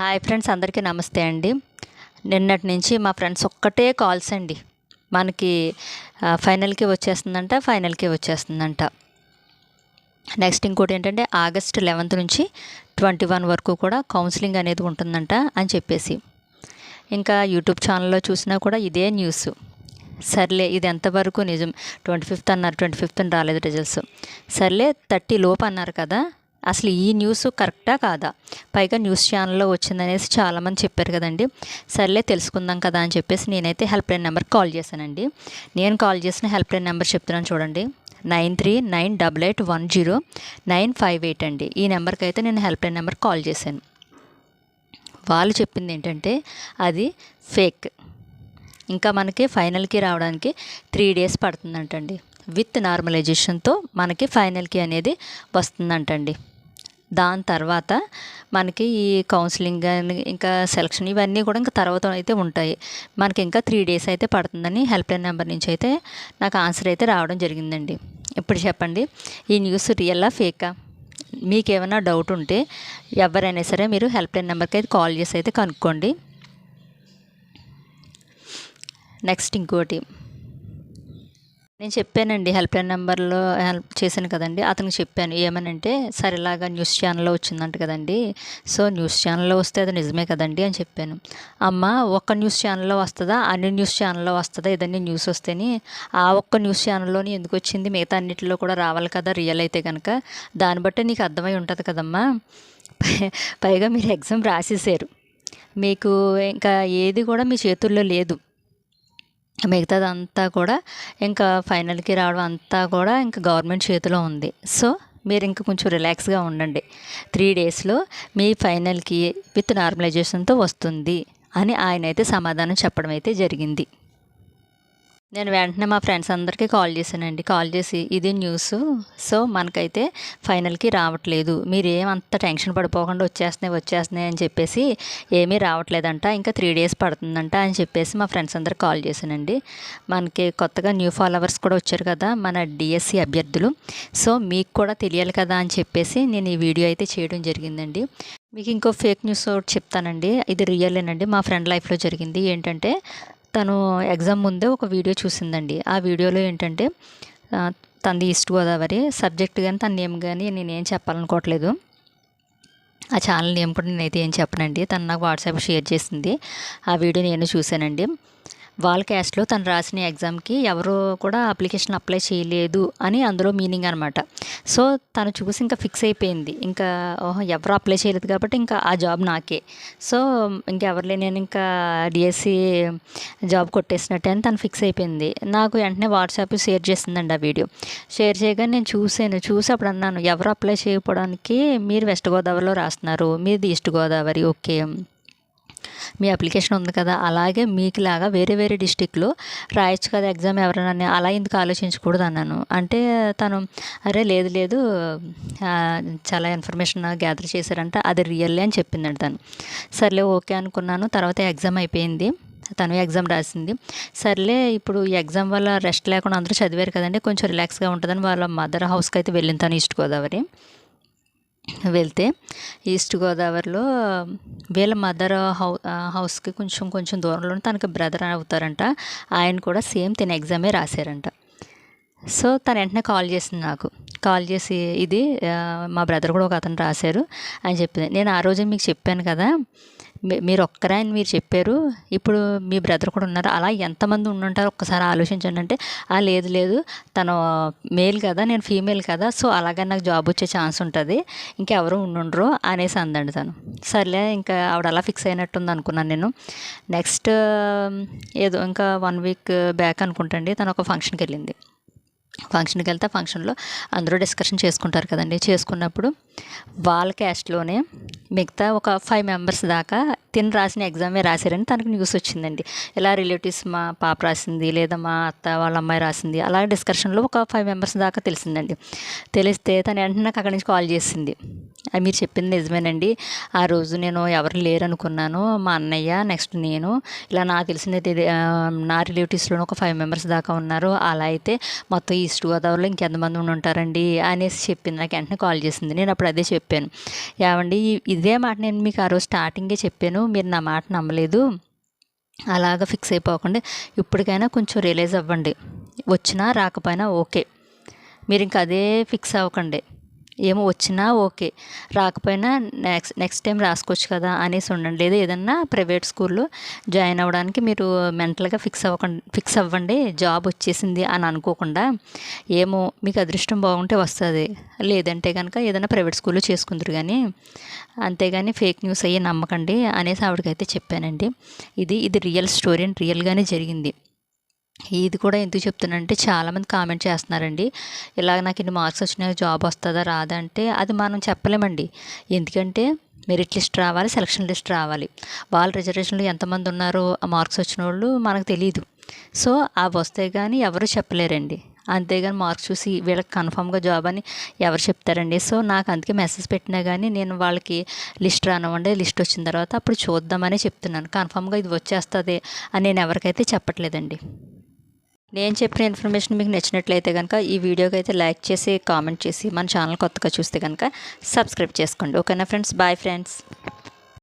Hi friends అందరికీ నమస్తే అండి. నిన్నటి నుంచి మా ఫ్రెండ్స్ ఒక్కటే కాల్స్ అండి. మనకి ఫైనల్కి వచ్చేస్తుందంట ఫైనల్కి వచ్చేస్తుందంట. నెక్స్ట్ ఇంకోటి ఏంటంటే ఆగస్ట్ లెవెన్త్ నుంచి ట్వంటీ వన్ వరకు కూడా కౌన్సిలింగ్ అనేది ఉంటుందంట అని చెప్పేసి. ఇంకా యూట్యూబ్ ఛానల్లో చూసినా కూడా ఇదే న్యూస్. సర్లే ఇది ఎంతవరకు నిజం? ట్వంటీ ఫిఫ్త్ అన్నారు ట్వంటీ ఫిఫ్త్ రాలేదు రిజల్ట్స్. సర్లే థర్టీ లోపు అన్నారు కదా? అసలు ఈ న్యూస్ కరెక్టా కాదా? పైగా న్యూస్ ఛానల్లో వచ్చిందనేసి చాలామంది చెప్పారు కదండి. సర్లే తెలుసుకుందాం కదా అని చెప్పేసి నేనైతే హెల్ప్ లైన్ నెంబర్కి కాల్ చేశానండి. నేను కాల్ చేసిన హెల్ప్ లైన్ నెంబర్ చెప్తున్నాను చూడండి. Nine three nine double eight one zero nine five eight అండి. ఈ నెంబర్కి అయితే నేను హెల్ప్ లైన్ నెంబర్ కాల్ చేశాను. వాళ్ళు చెప్పింది ఏంటంటే అది ఫేక్. ఇంకా మనకి ఫైనల్కి రావడానికి త్రీ డేస్ పడుతుందంటండి. విత్ నార్మలైజేషన్తో మనకి ఫైనల్కి అనేది వస్తుందంటండి. దాని తర్వాత మనకి ఈ కౌన్సిలింగ్ ఇంకా సెలక్షన్ ఇవన్నీ కూడా ఇంకా తర్వాత అయితే ఉంటాయి. మనకి ఇంకా త్రీ డేస్ అయితే పడుతుందని హెల్ప్ లైన్ నెంబర్ నుంచి అయితే నాకు ఆన్సర్ అయితే రావడం జరిగిందండి. ఇప్పుడు చెప్పండి ఈ న్యూస్ రియల్లా ఫేకా? మీకు ఏమైనా డౌట్ ఉంటే ఎవరైనా సరే మీరు హెల్ప్ లైన్ నెంబర్కి అయితే కాల్ చేసి అయితే కనుక్కోండి. నెక్స్ట్ ఇంకోటి నేను చెప్పానండి హెల్ప్లైన్ నెంబర్లో హెల్ప్ చేశాను కదండి. అతనికి చెప్పాను ఏమనంటే సరే ఇలాగా న్యూస్ ఛానల్లో వచ్చిందంట కదండి. సో న్యూస్ ఛానల్లో వస్తే అది నిజమే కదండి అని చెప్పాను. అమ్మ ఒక్క న్యూస్ ఛానల్లో వస్తుందా? అన్ని న్యూస్ ఛానల్లో వస్తుందా? ఏదన్నీ న్యూస్ వస్తేని ఆ ఒక్క న్యూస్ ఛానల్లోని ఎందుకు వచ్చింది? మిగతా అన్నిటిలో కూడా రావాలి కదా రియల్ అయితే కనుక దాన్ని బట్టి నీకు అర్థమై ఉంటుంది కదమ్మా. పై- పైగా మీరు ఎగ్జామ్ రాసేసారు మీకు ఇంకా ఏది కూడా మీ చేతుల్లో లేదు. మిగతాదంతా కూడా ఇంకా ఫైనల్కి రావడం అంతా కూడా ఇంకా గవర్నమెంట్ చేతిలో ఉంది. సో మీరు ఇంకా కొంచెం రిలాక్స్గా ఉండండి. త్రీ డేస్లో మీ ఫైనల్కి విత్ నార్మలైజేషన్తో వస్తుంది అని ఆయన అయితే సమాధానం చెప్పడం అయితే జరిగింది. నేను వెంటనే మా ఫ్రెండ్స్ అందరికీ కాల్ చేశానండి. కాల్ చేసి ఇది న్యూస్ సో మనకైతే ఫైనల్కి రావట్లేదు. మీరు ఏమంత టెన్షన్ పడిపోకుండా వచ్చేస్తున్నాయి వచ్చేస్తున్నాయి అని చెప్పేసి ఏమీ రావట్లేదంట. ఇంకా త్రీ డేస్ పడుతుందంట అని చెప్పేసి మా ఫ్రెండ్స్ అందరికి కాల్ చేశానండి. మనకి కొత్తగా న్యూ ఫాలోవర్స్ కూడా వచ్చారు కదా మన డిఎస్సి అభ్యర్థులు. సో మీకు కూడా తెలియాలి కదా అని చెప్పేసి నేను ఈ వీడియో అయితే చేయడం జరిగిందండి. మీకు ఇంకో ఫేక్ న్యూస్ ఒకటి చెప్తానండి. ఇది రియలేనండి మా ఫ్రెండ్ లైఫ్లో జరిగింది. ఏంటంటే తను ఎగ్జామ్ ముందే ఒక వీడియో చూసిందండి. ఆ వీడియోలో ఏంటంటే తనది ఈస్ట్ గోదావరి సబ్జెక్ట్ కానీ తన నేమ్ కానీ నేనేం చెప్పాలనుకోవట్లేదు. ఆ ఛానల్ నేమ్ కూడా నేనైతే ఏం చెప్పనండి. తను నాకు వాట్సాప్ షేర్ చేసింది. ఆ వీడియో నేను చూశానండి. వాళ్ళ క్యాస్ట్లో తను రాసిన ఎగ్జామ్కి ఎవరు కూడా అప్లికేషన్ అప్లై చేయలేదు అని అందులో మీనింగ్ అనమాట సో తను చూసి ఇంకా ఫిక్స్ అయిపోయింది. ఇంకా ఓహో ఎవరు అప్లై చేయలేదు కాబట్టి ఇంకా ఆ జాబ్ నాకే. సో ఇంకెవరిలే నేను ఇంకా డిఎస్సి జాబ్ కొట్టేసినట్టే అని తను ఫిక్స్ అయిపోయింది. నాకు వెంటనే వాట్సాప్ షేర్ చేసిందండి ఆ వీడియో. షేర్ చేయగానే నేను చూసాను చూసి అప్పుడు అన్నాను ఎవరు అప్లై చేయకపోవడానికి మీరు వెస్ట్ గోదావరిలో రాస్తున్నారు. మీది ఈస్ట్ గోదావరి. ఓకే. మీ అప్లికేషన్ ఉంది కదా అలాగే మీకులాగా వేరే వేరే డిస్టిక్లో రాయొచ్చు కదా ఎగ్జామ్ ఎవరైనా అలా ఎందుకు ఆలోచించకూడదు అన్నాను అంటే తను అరే లేదు లేదు చాలా ఇన్ఫర్మేషన్ గ్యాదర్ చేశారంట అది రియల్లే అని చెప్పిందండి తను. సర్లే ఓకే అనుకున్నాను తర్వాత ఎగ్జామ్ అయిపోయింది. తను ఎగ్జామ్ రాసింది. సర్లే ఇప్పుడు ఈ ఎగ్జామ్ వల్ల రెస్ట్ లేకుండా అందరూ చదివారు కదండి కొంచెం రిలాక్స్గా ఉంటుందని వాళ్ళ మదర్ హౌస్కి అయితే వెళ్ళింది తను ఈస్ట్ గోదావరి. వెళ్తే ఈస్ట్ గోదావరిలో వీళ్ళ మదర్ హౌ హౌస్కి కొంచెం కొంచెం దూరంలో తనకి బ్రదర్ అవుతారంట. ఆయన కూడా సేమ్ తిన ఎగ్జామే రాశారంట. సో తను వెంటనే కాల్ చేసింది నాకు. కాల్ చేసి ఇది మా బ్రదర్ కూడా ఒక అతను రాశారు అని చెప్పింది. నేను ఆ రోజే మీకు చెప్పాను కదా మీరు ఒక్కరే అని మీరు చెప్పారు. ఇప్పుడు మీ బ్రదర్ కూడా ఉన్నారు. అలా ఎంతమంది ఉండుంటారు? ఒక్కసారి ఆలోచించండి. అంటే ఆ లేదు లేదు. తను మేల్ కదా నేను ఫీమేల్ కదా సో అలాగే నాకు జాబ్ వచ్చే ఛాన్స్ ఉంటుంది. ఇంకెవరు ఉండుండ్రు అనేసి అందండి తను. సర్లే ఇంకా ఆవిడ అలా ఫిక్స్ అయినట్టుంది అనుకున్నాను నేను. నెక్స్ట్ ఏదో ఇంకా వన్ వీక్ బ్యాక్ అనుకుంటండి తను ఒక ఫంక్షన్కి వెళ్ళింది. ఫంక్షన్కి వెళ్తే ఫంక్షన్లో అందరూ డిస్కషన్ చేసుకుంటారు కదండి. చేసుకున్నప్పుడు వాళ్ళ క్యాస్ట్లోనే మిగతా ఒక ఫైవ్ మెంబర్స్ దాకా తిని రాసిన ఎగ్జామే రాశారని తనకు న్యూస్ వచ్చిందండి. ఇలా రిలేటివ్స్ మా పాప రాసింది లేదా మా అత్త వాళ్ళ అమ్మాయి రాసింది అలా డిస్కషన్లో ఒక ఫైవ్ మెంబర్స్ దాకా తెలిసిందండి. తెలిస్తే తను వెంటనే నాకు అక్కడి నుంచి కాల్ చేసింది. అది మీరు చెప్పింది నిజమేనండి. ఆ రోజు నేను ఎవరు లేరనుకున్నాను. మా అన్నయ్య నెక్స్ట్ నేను. ఇలా నాకు తెలిసిన నా రిలేటివ్స్లో ఒక ఫైవ్ మెంబర్స్ దాకా ఉన్నారు. అలా అయితే మొత్తం ఈస్ట్ గోదావరిలో ఇంకెంతమంది ఉండి ఉంటారండి అనేసి చెప్పింది. నాకు వెంటనే కాల్ చేసింది. నేను అప్పుడు అదే చెప్పాను. ఏమండి ఇదే మాట నేను మీకు ఆ రోజు స్టార్టింగే చెప్పాను. మీరు నా మాట నమ్మలేదు. అలాగ ఫిక్స్ అయిపోకండి ఇప్పటికైనా కొంచెం రియలైజ్ అవ్వండి. వచ్చినా రాకపోయినా ఓకే. మీరు ఇంకా అదే ఫిక్స్ అవ్వకండి. ఏమో వచ్చినా ఓకే. రాకపోయినా నెక్స్ట్ నెక్స్ట్ టైం రాసుకోవచ్చు కదా అనేసి ఉండండి. లేదా ఏదన్నా ప్రైవేట్ స్కూల్లో జాయిన్ అవ్వడానికి మీరు మెంటల్గా ఫిక్స్ అవ్వకండి ఫిక్స్ అవ్వండి. జాబ్ వచ్చేసింది అని అనుకోకుండా ఏమో మీకు అదృష్టం బాగుంటే వస్తుంది. లేదంటే కనుక ఏదైనా ప్రైవేట్ స్కూల్లో చేసుకుందరు కానీ అంతేగాని ఫేక్ న్యూస్ అయ్యి నమ్మకండి అనేసి ఆవిడకైతే చెప్పానండి. ఇది ఇది రియల్ స్టోరీ అండ్ రియల్గానే జరిగింది. ఇది కూడా ఎందుకు చెప్తున్నానంటే చాలామంది కామెంట్ చేస్తున్నారండి. ఇలాగ నాకు ఇన్ని మార్క్స్ వచ్చినాయి జాబ్ వస్తుందా రాదా? అంటే అది మనం చెప్పలేమండి. ఎందుకంటే మెరిట్ లిస్ట్ రావాలి సెలక్షన్ లిస్ట్ రావాలి. వాళ్ళ రిజర్వేషన్లో ఎంతమంది ఉన్నారో ఆ మార్క్స్ వచ్చిన వాళ్ళు మనకు తెలియదు సో అవి వస్తే కానీ ఎవరు చెప్పలేరండి. అంతేగాని మార్క్స్ చూసి వీళ్ళకి కన్ఫామ్గా జాబ్ అని ఎవరు చెప్తారండి. సో నాకు అందుకే మెసేజ్ పెట్టినా కానీ నేను వాళ్ళకి లిస్ట్ రానివ్వండి లిస్ట్ వచ్చిన తర్వాత అప్పుడు చూద్దామని చెప్తున్నాను. కన్ఫామ్గా ఇది వచ్చేస్తుంది అని నేను ఎవరికైతే చెప్పట్లేదండి. నేను చెప్పిన ఇన్ఫర్మేషన్ మీకు నచ్చినట్లయితే కనుక ఈ వీడియోకి అయితే లైక్ చేసి కామెంట్ చేసి మన ఛానల్ కొత్తగా చూస్తే కనుక సబ్స్క్రైబ్ చేసుకోండి. ఓకేనా ఫ్రెండ్స్? Bye friends.